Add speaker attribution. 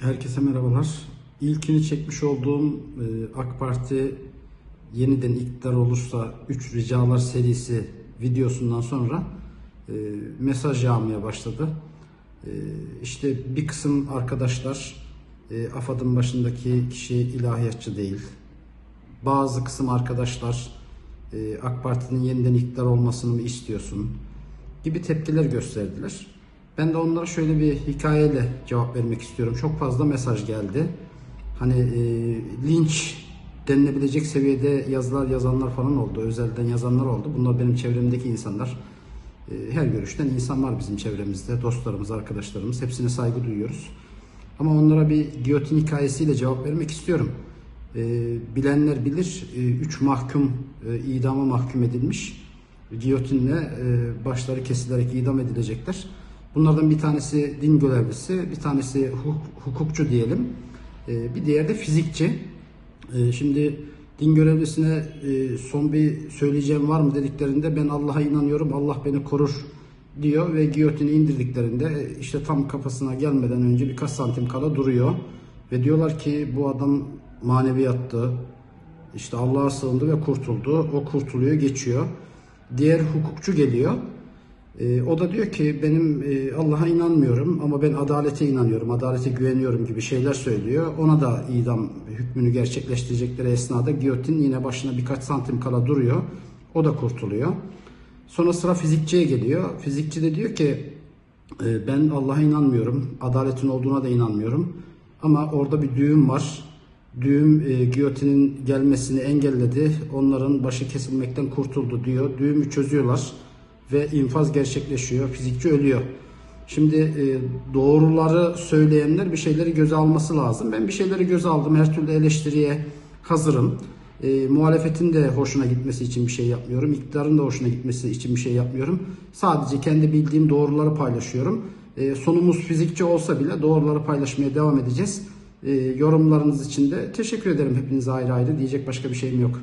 Speaker 1: Herkese merhabalar. İlkini çekmiş olduğum e, AK Parti yeniden iktidar olursa 3 ricalar serisi videosundan sonra e, mesaj yağmaya başladı. E, işte bir kısım arkadaşlar AFAD'ın başındaki kişi ilahiyatçı değil. Bazı kısım arkadaşlar AK Parti'nin yeniden iktidar olmasını mı istiyorsun gibi tepkiler gösterdiler. Ben de onlara şöyle bir hikayeyle cevap vermek istiyorum. Çok fazla mesaj geldi. Hani e, linç denilebilecek seviyede yazılar yazanlar falan oldu. Özelden yazanlar oldu. Bunlar benim çevremdeki insanlar. E, her görüşten insan var bizim çevremizde. Dostlarımız, arkadaşlarımız. Hepsine saygı duyuyoruz. Ama onlara bir giyotin hikayesiyle cevap vermek istiyorum. E, bilenler bilir. 3 mahkum e, idama mahkum edilmiş. Giyotinle e, başları kesilerek idam edilecekler. Bunlardan bir tanesi din görevlisi, bir tanesi hukuk- hukukçu diyelim. E, bir diğeri de fizikçi. E, şimdi din görevlisine e, son bir söyleyeceğim var mı dediklerinde ben Allah'a inanıyorum, Allah beni korur diyor ve giyotini indirdiklerinde e, işte tam kafasına gelmeden önce birkaç santim kala duruyor. Ve diyorlar ki bu adam maneviyattı, işte Allah'a sığındı ve kurtuldu. O kurtuluyor, geçiyor. Diğer hukukçu geliyor. Ee, o da diyor ki benim e, Allah'a inanmıyorum ama ben adalete inanıyorum, adalete güveniyorum gibi şeyler söylüyor. Ona da idam hükmünü gerçekleştirecekleri esnada giyotin yine başına birkaç santim kala duruyor. O da kurtuluyor. Sonra sıra fizikçiye geliyor. Fizikçi de diyor ki e, ben Allah'a inanmıyorum, adaletin olduğuna da inanmıyorum. Ama orada bir düğüm var. Düğüm e, giyotinin gelmesini engelledi. Onların başı kesilmekten kurtuldu diyor. Düğümü çözüyorlar ve infaz gerçekleşiyor. Fizikçi ölüyor. Şimdi e, doğruları söyleyenler bir şeyleri göze alması lazım. Ben bir şeyleri göze aldım. Her türlü eleştiriye hazırım. E, muhalefetin de hoşuna gitmesi için bir şey yapmıyorum. İktidarın da hoşuna gitmesi için bir şey yapmıyorum. Sadece kendi bildiğim doğruları paylaşıyorum. E, sonumuz fizikçi olsa bile doğruları paylaşmaya devam edeceğiz. E, yorumlarınız için de teşekkür ederim hepinize ayrı ayrı. Diyecek başka bir şeyim yok.